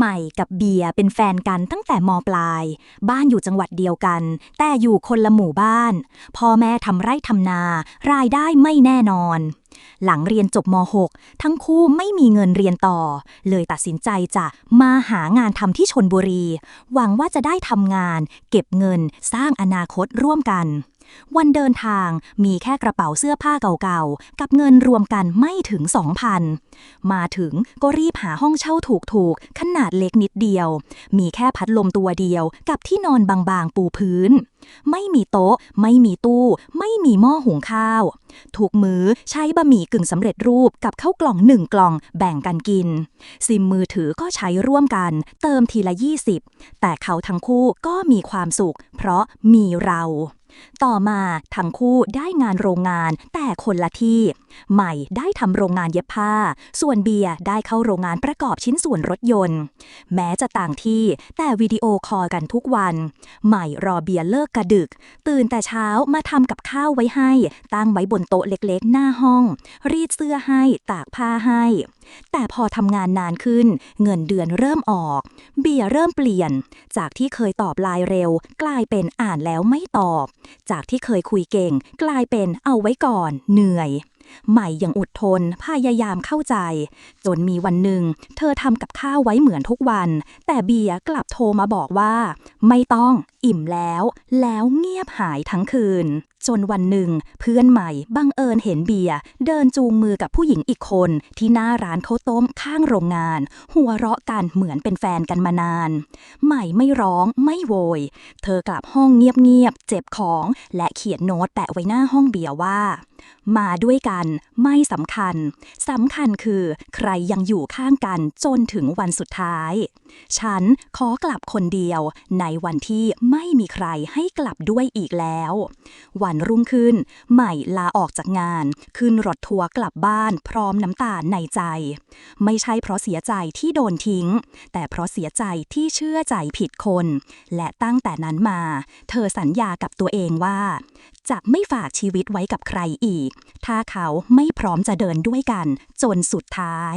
ใหม่กับเบียร์เป็นแฟนกันตั้งแต่มปลาย บ้านอยู่จังหวัดเดียวกัน แต่อยู่คนละหมู่บ้าน พ่อแม่ทำไร่ทำนา รายได้ไม่แน่นอน หลังเรียนจบม .6 ทั้งคู่ไม่มีเงินเรียนต่อ เลยตัดสินใจจะมาหางานทำที่ชนบุรี หวังว่าจะได้ทำงาน เก็บเงินสร้างอนาคตร่วมกัน วันเดินทางมีแค่กระเป๋าเสื้อผ้าเก่าๆ กับเงินรวมกันไม่ถึง 2,000 มาถึงก็รีบหาห้องเช่าถูกๆ ขนาดเล็กนิดเดียว มีแค่พัดลมตัวเดียวกับที่นอนบางๆ ปูพื้น ไม่มีโต๊ะ ไม่มีตู้ ไม่มีหม้อหุงข้าวทุกมือใช้บะหมี่กึ่งสำเร็จรูปกับข้าวกล่องหนึ่งกล่องแบ่งกันกิน ซิมมือถือก็ใช้ร่วมกัน เติมทีละ 20 แต่เขาทั้งคู่ก็มีความสุข เพราะมีเรา ต่อมาทั้งคู่ได้งานโรงงานแต่คนละที่ ใหม่ได้ทำโรงงานเย็บผ้า ส่วนเบียร์ได้เข้าโรงงานประกอบชิ้นส่วนรถยนต์ แม้จะต่างที่แต่วิดีโอคอลกันทุกวัน ใหม่รอเบียร์เลิกกระดึก ตื่นแต่เช้ามาทำกับข้าวไว้ให้ ตั้งไว้บนโต๊ะเล็กๆ หน้าห้อง รีดเสื้อให้ตากผ้าให้ แต่พอทำงานนานขึ้น เงินเดือนเริ่มออก เบียร์เริ่มเปลี่ยน จากที่เคยตอบไลน์เร็ว กลายเป็นอ่านแล้วไม่ตอบจากที่เคยคุยเก่ง กลายเป็นเอาไว้ก่อน เหนื่อย ใหม่ยังอดทน พยายามเข้าใจ จนมีวันหนึ่ง เธอทำกับข้าวไว้เหมือนทุกวัน แต่เบียกลับโทรมาบอกว่า ไม่ต้องอิ่มแล้ว แล้วเงียบหายทั้งคืน จนวันหนึ่ง เพื่อนใหม่บังเอิญเห็นเบียเดินจูงมือกับผู้หญิงอีกคน ที่หน้าร้านข้าวต้มข้างโรงงาน หัวเราะกันเหมือนเป็นแฟนกันมานาน ใหม่ไม่ร้องไม่โวย เธอกลับห้องเงียบๆเจ็บของ และเขียนโน้ตแปะไว้หน้าห้องเบียว่า มาด้วยกันไม่สำคัญสำคัญคือใครยังอยู่ข้างกันจนถึงวันสุดท้าย ฉันขอกลับคนเดียวในวันที่ไม่มีใครให้กลับด้วยอีกแล้ว วันรุ่งขึ้น ใหม่ลาออกจากงาน ขึ้นรถทัวร์กลับบ้านพร้อมน้ำตาในใจ ไม่ใช่เพราะเสียใจที่โดนทิ้ง แต่เพราะเสียใจที่เชื่อใจผิดคน และตั้งแต่นั้นมา เธอสัญญากับตัวเองว่า จะไม่ฝากชีวิตไว้กับใครอีก ถ้าเขาไม่พร้อมจะเดินด้วยกัน จนสุดท้าย